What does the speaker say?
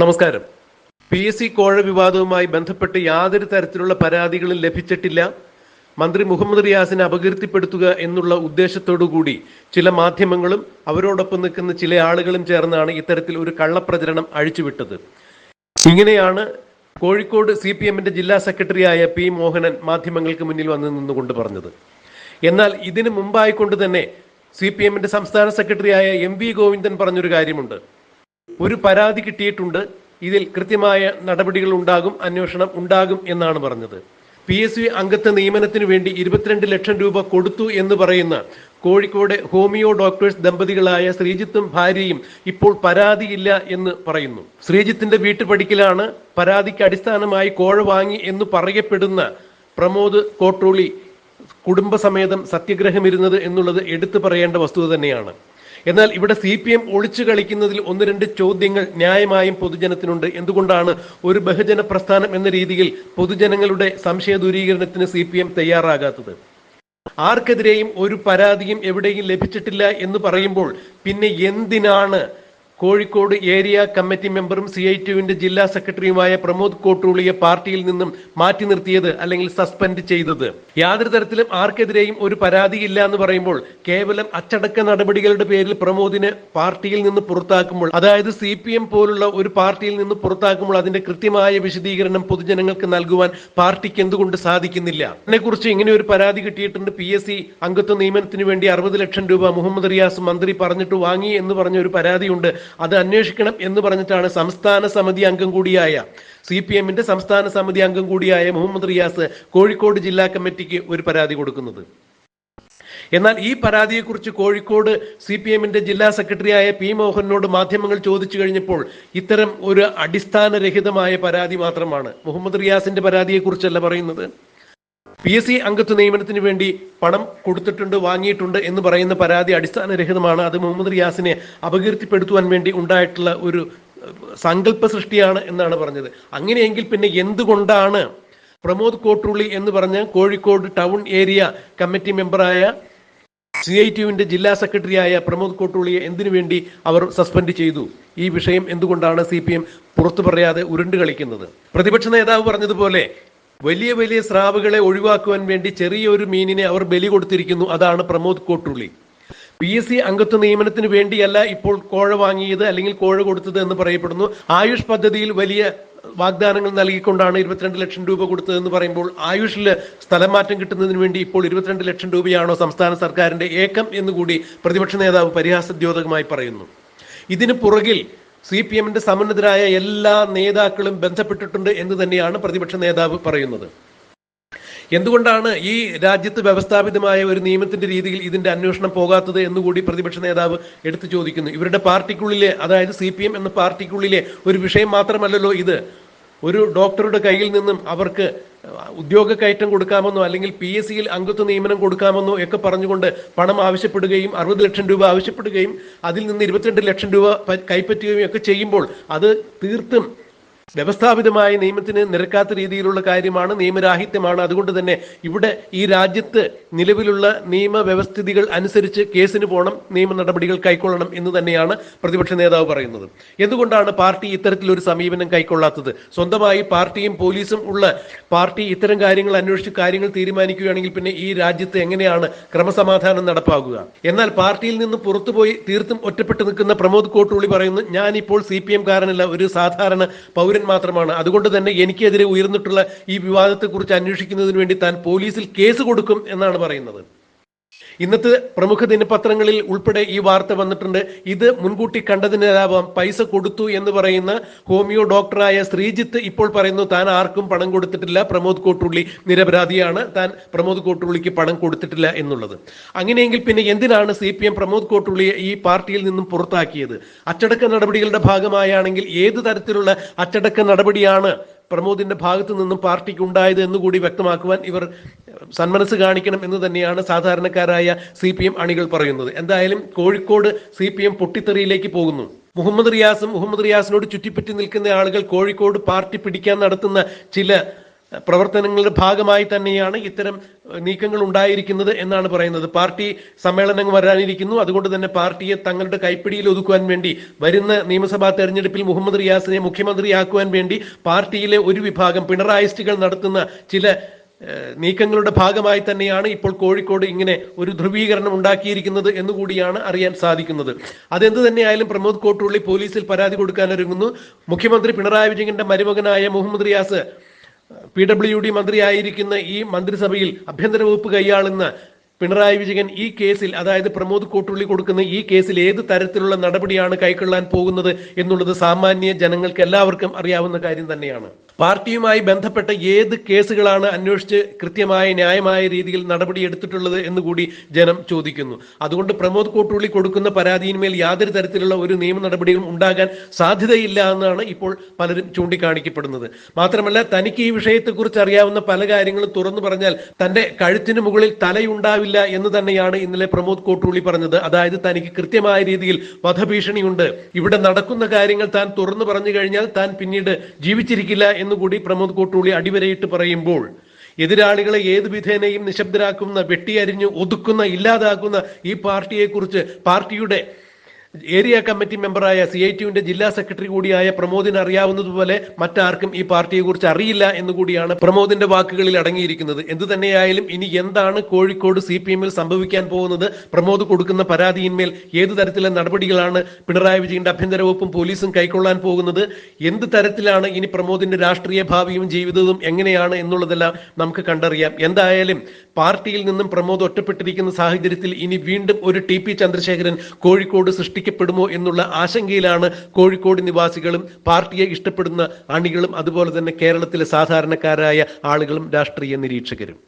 നമസ്കാരം. P S C കോഴ വിവാദവുമായി ബന്ധപ്പെട്ട് യാതൊരു തരത്തിലുള്ള പരാതികളും ലഭിച്ചിട്ടില്ല. മന്ത്രി മുഹമ്മദ് റിയാസിനെ അപകീർത്തിപ്പെടുത്തുക എന്നുള്ള ഉദ്ദേശത്തോടു കൂടി ചില മാധ്യമങ്ങളും അവരോടൊപ്പം നിൽക്കുന്ന ചില ആളുകളും ചേർന്നാണ് ഇത്തരത്തിൽ ഒരു കള്ളപ്രചരണം അഴിച്ചുവിട്ടത്. ഇങ്ങനെയാണ് കോഴിക്കോട് സി പി എമ്മിന്റെ ജില്ലാ സെക്രട്ടറിയായ പി മോഹനൻ മാധ്യമങ്ങൾക്ക് മുന്നിൽ വന്ന് നിന്നുകൊണ്ട് പറഞ്ഞത്. എന്നാൽ ഇതിനു മുമ്പായിക്കൊണ്ട് തന്നെ സി പി എമ്മിന്റെ സംസ്ഥാന സെക്രട്ടറിയായ എം വി ഗോവിന്ദൻ പറഞ്ഞൊരു കാര്യമുണ്ട്. ഒരു പരാതി കിട്ടിയിട്ടുണ്ട്. ഇതിൽ കൃത്യമായ നടപടികൾ ഉണ്ടാകും അന്വേഷണം ഉണ്ടാകും എന്നാണ് പറഞ്ഞത്. പി എസ് സി അംഗത്വ നിയമനത്തിന് വേണ്ടി ഇരുപത്തിരണ്ട് ലക്ഷം രൂപ കൊടുത്തു എന്ന് പറയുന്ന കോഴിക്കോട് ഹോമിയോ ഡോക്ടേഴ്സ് ദമ്പതികളായ ശ്രീജിത്തും ഭാര്യയും ഇപ്പോൾ പരാതിയില്ല എന്ന് പറയുന്നു. ശ്രീജിത്തിന്റെ വീട്ടുപടിക്കലാണ് പരാതിക്ക് അടിസ്ഥാനമായി കോഴ വാങ്ങി എന്ന് പറയപ്പെടുന്ന പ്രമോദ് കോട്ടൂളി കുടുംബസമേതം സത്യഗ്രഹമിരുന്നത് എന്നുള്ളത് എടുത്തു പറയേണ്ട വസ്തുത തന്നെയാണ്. എന്നാൽ ഇവിടെ സി പി എം ഒളിച്ചു കളിക്കുന്നതിൽ ഒന്ന് രണ്ട് ചോദ്യങ്ങൾ ന്യായമായും പൊതുജനത്തിനുണ്ട്. എന്തുകൊണ്ടാണ് ഒരു ബഹുജന പ്രസ്ഥാനം എന്ന രീതിയിൽ പൊതുജനങ്ങളുടെ സംശയ ദൂരീകരണത്തിന് സി പി എം തയ്യാറാകാത്തത്? ആർക്കെതിരെയും ഒരു പരാതിയും എവിടെയും ലഭിച്ചിട്ടില്ല എന്ന് പറയുമ്പോൾ പിന്നെ എന്തിനാണ് കോഴിക്കോട് ഏരിയ കമ്മിറ്റി മെമ്പറും സി ഐ ടിയുവിന്റെ ജില്ലാ സെക്രട്ടറിയുമായ പ്രമോദ് കോട്ടൂളിയെ പാർട്ടിയിൽ നിന്നും മാറ്റി നിർത്തിയത് അല്ലെങ്കിൽ സസ്പെൻഡ് ചെയ്തത്. യാതൊരു തരത്തിലും ആർക്കെതിരെയും ഒരു പരാതിയില്ല എന്ന് പറയുമ്പോൾ കേവലം അച്ചടക്ക നടപടികളുടെ പേരിൽ പ്രമോദിനെ പാർട്ടിയിൽ നിന്ന് പുറത്താക്കുമ്പോൾ അതായത് സി പോലുള്ള ഒരു പാർട്ടിയിൽ നിന്ന് പുറത്താക്കുമ്പോൾ അതിന്റെ കൃത്യമായ വിശദീകരണം പൊതുജനങ്ങൾക്ക് നൽകുവാൻ പാർട്ടിക്ക് എന്തുകൊണ്ട് സാധിക്കുന്നില്ല? അതിനെക്കുറിച്ച് ഇങ്ങനെ ഒരു പരാതി കിട്ടിയിട്ടുണ്ട്. പി എസ് സി അംഗത്വ നിയമനത്തിന് വേണ്ടി അറുപത് ലക്ഷം രൂപ മുഹമ്മദ് റിയാസ് മന്ത്രി പറഞ്ഞിട്ട് വാങ്ങി എന്ന് പറഞ്ഞ ഒരു പരാതിയുണ്ട്. അത് അന്വേഷിക്കണം എന്ന് പറഞ്ഞിട്ടാണ് സംസ്ഥാന സമിതി അംഗം കൂടിയായ സി പി എമ്മിന്റെ സംസ്ഥാന സമിതി അംഗം കൂടിയായ മുഹമ്മദ് റിയാസ് കോഴിക്കോട് ജില്ലാ കമ്മിറ്റിക്ക് ഒരു പരാതി കൊടുക്കുന്നത്. എന്നാൽ ഈ പരാതിയെക്കുറിച്ച് കോഴിക്കോട് സി പി എമ്മിന്റെ ജില്ലാ സെക്രട്ടറിയായ പി മോഹനോട് മാധ്യമങ്ങൾ ചോദിച്ചു കഴിഞ്ഞപ്പോൾ ഇത്തരം ഒരു അടിസ്ഥാനരഹിതമായ പരാതി മാത്രമാണ്. മുഹമ്മദ് റിയാസിന്റെ പരാതിയെക്കുറിച്ചല്ല പറയുന്നത്? പി എസ് സി അംഗത്വ നിയമനത്തിന് വേണ്ടി പണം കൊടുത്തിട്ടുണ്ട് വാങ്ങിയിട്ടുണ്ട് എന്ന് പറയുന്ന പരാതി അടിസ്ഥാനരഹിതമാണ്. അത് മുഹമ്മദ് റിയാസിനെ അപകീർത്തിപ്പെടുത്തുവാൻ വേണ്ടി ഉണ്ടായിട്ടുള്ള ഒരു സങ്കല്പ സൃഷ്ടിയാണ് എന്നാണ് പറഞ്ഞത്. അങ്ങനെയെങ്കിൽ പിന്നെ എന്തുകൊണ്ടാണ് പ്രമോദ് കോട്ടുള്ളി എന്ന് പറഞ്ഞ കോഴിക്കോട് ടൗൺ ഏരിയ കമ്മിറ്റി മെമ്പറായ സി ഐ ടിയുവിന്റെ ജില്ലാ സെക്രട്ടറിയായ പ്രമോദ് കോട്ടുള്ളിയെ എന്തിനു വേണ്ടി അവർ സസ്പെൻഡ് ചെയ്തു? ഈ വിഷയം എന്തുകൊണ്ടാണ് സി പി എം പുറത്തു പറയാതെ ഉരുണ്ട് കളിക്കുന്നത്? പ്രതിപക്ഷ നേതാവ് പറഞ്ഞതുപോലെ വലിയ വലിയ സ്രാവുകളെ ഒഴിവാക്കുവാൻ വേണ്ടി ചെറിയൊരു മീനിനെ അവർ ബലി കൊടുത്തിരിക്കുന്നു. അതാണ് Pramod Kottulli. P S C അംഗത്വ നിയമനത്തിന് വേണ്ടിയല്ല ഇപ്പോൾ കോഴ വാങ്ങിയത് അല്ലെങ്കിൽ കോഴ കൊടുത്തത് എന്ന് പറയപ്പെടുന്നു. ആയുഷ് പദ്ധതിയിൽ വലിയ വാഗ്ദാനങ്ങൾ നൽകിക്കൊണ്ടാണ് ഇരുപത്തിരണ്ട് ലക്ഷം രൂപ കൊടുത്തതെന്ന് പറയുമ്പോൾ ആയുഷിൽ സ്ഥലം മാറ്റം കിട്ടുന്നതിന് വേണ്ടി ഇപ്പോൾ ഇരുപത്തിരണ്ട് ലക്ഷം രൂപയാണോ സംസ്ഥാന സർക്കാരിന്റെ ഏക്കം എന്നുകൂടി പ്രതിപക്ഷ നേതാവ് പരിഹാസദ്യോതകമായി പറയുന്നു. ഇതിന് പുറകിൽ സി പി എമ്മിന്റെ സമന്നതരായ എല്ലാ നേതാക്കളും ബന്ധപ്പെട്ടിട്ടുണ്ട് എന്ന് തന്നെയാണ് പ്രതിപക്ഷ നേതാവ് പറയുന്നത്. എന്തുകൊണ്ടാണ് ഈ രാജ്യത്ത് വ്യവസ്ഥാപിതമായ ഒരു നിയമത്തിന്റെ രീതിയിൽ ഇതിന്റെ അന്വേഷണം പോകാത്തത് എന്നുകൂടി പ്രതിപക്ഷ നേതാവ് എടുത്തു ചോദിക്കുന്നു. ഇവരുടെ പാർട്ടിക്കുള്ളിലെ അതായത് സി എന്ന പാർട്ടിക്കുള്ളിലെ ഒരു വിഷയം മാത്രമല്ലല്ലോ ഇത്. ഒരു ഡോക്ടറുടെ കയ്യിൽ നിന്നും അവർക്ക് ഉദ്യോഗ കയറ്റം കൊടുക്കാമെന്നോ അല്ലെങ്കിൽ പി എസ് സിയിൽ അംഗത്വ നിയമനം കൊടുക്കാമെന്നോ ഒക്കെ പറഞ്ഞുകൊണ്ട് പണം ആവശ്യപ്പെടുകയും അറുപത് ലക്ഷം രൂപ ആവശ്യപ്പെടുകയും അതിൽ നിന്ന് ഇരുപത്തിരണ്ട് ലക്ഷം രൂപ കൈപ്പറ്റുകയും ഒക്കെ ചെയ്യുമ്പോൾ അത് തീർത്തും വ്യവസ്ഥാപിതമായ നിയമത്തിന് നിരക്കാത്ത രീതിയിലുള്ള കാര്യമാണ് നിയമരാഹിത്യമാണ്. അതുകൊണ്ട് തന്നെ ഇവിടെ ഈ രാജ്യത്ത് നിലവിലുള്ള നിയമവ്യവസ്ഥിതികൾ അനുസരിച്ച് കേസിന് പോകണം നിയമ നടപടികൾ കൈക്കൊള്ളണം എന്ന് തന്നെയാണ് പ്രതിപക്ഷ നേതാവ് പറയുന്നത്. എന്തുകൊണ്ടാണ് പാർട്ടി ഇത്തരത്തിലൊരു സമീപനം കൈക്കൊള്ളാത്തത്? സ്വന്തമായി പാർട്ടിയും പോലീസും ഉള്ള പാർട്ടി ഇത്തരം കാര്യങ്ങൾ അന്വേഷിച്ച് കാര്യങ്ങൾ തീരുമാനിക്കുകയാണെങ്കിൽ പിന്നെ ഈ രാജ്യത്ത് എങ്ങനെയാണ് ക്രമസമാധാനം നടപ്പാക്കുക എന്നാൽ പാർട്ടിയിൽ നിന്ന് പുറത്തുപോയി തീർത്തും ഒറ്റപ്പെട്ടു നിൽക്കുന്ന പ്രമോദ് കോട്ടൂളി പറയുന്നു ഞാനിപ്പോൾ സി പി എം കാരനല്ല ഒരു സാധാരണ പൗരൻ മാത്രമാണ്. അതുകൊണ്ട് തന്നെ എനിക്കെതിരെ ഉയർന്നിട്ടുള്ള ഈ വിവാദത്തെക്കുറിച്ച് അന്വേഷിക്കുന്നതിന് വേണ്ടി താൻ പോലീസിൽ കേസ് കൊടുക്കും എന്നാണ് പറയുന്നത്. ഇന്നത്തെ പ്രമുഖ ദിനപത്രങ്ങളിൽ ഉൾപ്പെടെ ഈ വാർത്ത വന്നിട്ടുണ്ട്. ഇത് മുൻകൂട്ടി കണ്ടതിനാവാം പൈസ കൊടുത്തു എന്ന് പറയുന്ന ഹോമിയോ ഡോക്ടറായ ശ്രീജിത്ത് ഇപ്പോൾ പറയുന്നു താൻ ആർക്കും പണം കൊടുത്തിട്ടില്ല. പ്രമോദ് കോട്ടുള്ളി നിരപരാധിയാണ്. താൻ പ്രമോദ് കോട്ടുള്ളിക്ക് പണം കൊടുത്തിട്ടില്ല എന്നുള്ളത്. അങ്ങനെയെങ്കിൽ പിന്നെ എന്തിനാണ് സി പി എം പ്രമോദ് കോട്ടുള്ളിയെ ഈ പാർട്ടിയിൽ നിന്നും പുറത്താക്കിയത്? അച്ചടക്ക നടപടികളുടെ ഭാഗമായാണെങ്കിൽ ഏത് തരത്തിലുള്ള അച്ചടക്ക നടപടിയാണ് പ്രമോദിന്റെ ഭാഗത്തു നിന്നും പാർട്ടിക്ക് ഉണ്ടായത് എന്നുകൂടി വ്യക്തമാക്കുവാൻ ഇവർ സന്മനസ് കാണിക്കണം എന്ന് തന്നെയാണ് സാധാരണക്കാരായ സി പി എം അണികൾ പറയുന്നത്. എന്തായാലും കോഴിക്കോട് സി പി എം പൊട്ടിത്തെറിയിലേക്ക് പോകുന്നു. മുഹമ്മദ് റിയാസും മുഹമ്മദ് റിയാസിനോട് ചുറ്റിപ്പറ്റി നിൽക്കുന്ന ആളുകൾ കോഴിക്കോട് പാർട്ടി പിടിക്കാൻ നടത്തുന്ന ചില പ്രവർത്തനങ്ങളുടെ ഭാഗമായി തന്നെയാണ് ഇത്തരം നീക്കങ്ങൾ ഉണ്ടായിരിക്കുന്നത് എന്നാണ് പറയുന്നത്. പാർട്ടി സമ്മേളനങ്ങൾ വരാനിരിക്കുന്നു. അതുകൊണ്ട് തന്നെ പാർട്ടിയെ തങ്ങളുടെ കൈപ്പിടിയിൽ ഒതുക്കുവാൻ വേണ്ടി വരുന്ന നിയമസഭാ തെരഞ്ഞെടുപ്പിൽ മുഹമ്മദ് റിയാസിനെ മുഖ്യമന്ത്രിയാക്കുവാൻ വേണ്ടി പാർട്ടിയിലെ ഒരു വിഭാഗം പിണറായിസ്റ്റുകൾ നടത്തുന്ന ചില നീക്കങ്ങളുടെ ഭാഗമായി തന്നെയാണ് ഇപ്പോൾ കോഴിക്കോട് ഇങ്ങനെ ഒരു ധ്രുവീകരണം ഉണ്ടാക്കിയിരിക്കുന്നത് എന്നുകൂടിയാണ് അറിയാൻ സാധിക്കുന്നത്. അതെന്ത് തന്നെയായാലും പ്രമോദ് കോട്ടുള്ളി പോലീസിൽ പരാതി കൊടുക്കാനൊരുങ്ങുന്നു മുഖ്യമന്ത്രി പിണറായി വിജയന്റെ മരുമകനായ Muhammad Riyas P W D മന്ത്രിയായിരിക്കുന്ന ഈ മന്ത്രിസഭയിൽ ആഭ്യന്തര വകുപ്പ് കൈയാളുന്ന പിണറായി വിജയൻ ഈ കേസിൽ അതായത് പ്രമോദ് കോട്ടുള്ളി കൊടുക്കുന്ന ഈ കേസിൽ ഏത് തരത്തിലുള്ള നടപടിയാണ് കൈക്കൊള്ളാൻ പോകുന്നത് എന്നുള്ളത് സാമാന്യ ജനങ്ങൾക്ക് എല്ലാവർക്കും അറിയാവുന്ന കാര്യം തന്നെയാണ്. പാർട്ടിയുമായി ബന്ധപ്പെട്ട ഏത് കേസുകളാണ് അന്വേഷിച്ച് കൃത്യമായ ന്യായമായ രീതിയിൽ നടപടിയെടുത്തിട്ടുള്ളത് എന്ന് കൂടി ജനം ചോദിക്കുന്നു. അതുകൊണ്ട് പ്രമോദ് കോട്ടുള്ളി കൊടുക്കുന്ന പരാതിയിന്മേൽ യാതൊരു തരത്തിലുള്ള ഒരു നിയമ നടപടികളും ഉണ്ടാകാൻ സാധ്യതയില്ല എന്നാണ് ഇപ്പോൾ പലരും ചൂണ്ടിക്കാണിക്കപ്പെടുന്നത്. മാത്രമല്ല തനിക്ക് ഈ വിഷയത്തെക്കുറിച്ച് അറിയാവുന്ന പല കാര്യങ്ങളും തുറന്നു പറഞ്ഞാൽ തന്റെ കഴുത്തിന് മുകളിൽ തലയുണ്ടാവില്ല എന്ന് തന്നെയാണ് ഇന്നലെ പ്രമോദ് കോട്ടുള്ളി പറഞ്ഞത്. അതായത് തനിക്ക് കൃത്യമായ രീതിയിൽ വധഭീഷണിയുണ്ട്. ഇവിടെ നടക്കുന്ന കാര്യങ്ങൾ താൻ തുറന്നു പറഞ്ഞു കഴിഞ്ഞാൽ താൻ പിന്നീട് ജീവിച്ചിരിക്കില്ല എന്നുകൂടി പ്രമോദ് കൂട്ടുള്ളി അടിവരയിട്ട് പറയുമ്പോൾ എതിരാളികളെ ഏത് വിധേനയും നിശബ്ദരാക്കുന്ന വെട്ടിയരിഞ്ഞ് ഒതുക്കുന്ന ഇല്ലാതാക്കുന്ന ഈ പാർട്ടിയെക്കുറിച്ച് പാർട്ടിയുടെ ഏരിയ കമ്മിറ്റി മെമ്പറായ സി ഐ ടിയുവിന്റെ ജില്ലാ സെക്രട്ടറി കൂടിയായ പ്രമോദിന് അറിയാവുന്നതുപോലെ മറ്റാർക്കും ഈ പാർട്ടിയെ കുറിച്ച് അറിയില്ല എന്നുകൂടിയാണ് പ്രമോദിന്റെ വാക്കുകളിൽ അടങ്ങിയിരിക്കുന്നത്. എന്തു തന്നെയായാലും ഇനി എന്താണ് കോഴിക്കോട് സി പി എമ്മിൽ സംഭവിക്കാൻ പോകുന്നത്? പ്രമോദ് കൊടുക്കുന്ന പരാതിയിന്മേൽ ഏതു തരത്തിലുള്ള നടപടികളാണ് പിണറായി വിജയന്റെ ആഭ്യന്തര വകുപ്പും പോലീസും കൈക്കൊള്ളാൻ പോകുന്നത്? എന്ത് തരത്തിലാണ് ഇനി പ്രമോദിന്റെ രാഷ്ട്രീയ ഭാവിയും ജീവിതവും എങ്ങനെയാണ് എന്നുള്ളതെല്ലാം നമുക്ക് കണ്ടറിയാം. എന്തായാലും പാർട്ടിയിൽ നിന്നും പ്രമോദ് ഒറ്റപ്പെട്ടിരിക്കുന്ന സാഹചര്യത്തിൽ ഇനി വീണ്ടും ഒരു ടി പി ചന്ദ്രശേഖരൻ കോഴിക്കോട് സൃഷ്ടിക്കപ്പെടുമോ എന്നുള്ള ആശങ്കയിലാണ് കോഴിക്കോട് നിവാസികളും പാർട്ടിയെ ഇഷ്ടപ്പെടുന്ന അണികളും അതുപോലെ തന്നെ കേരളത്തിലെ സാധാരണക്കാരായ ആളുകളും രാഷ്ട്രീയ നിരീക്ഷകരും.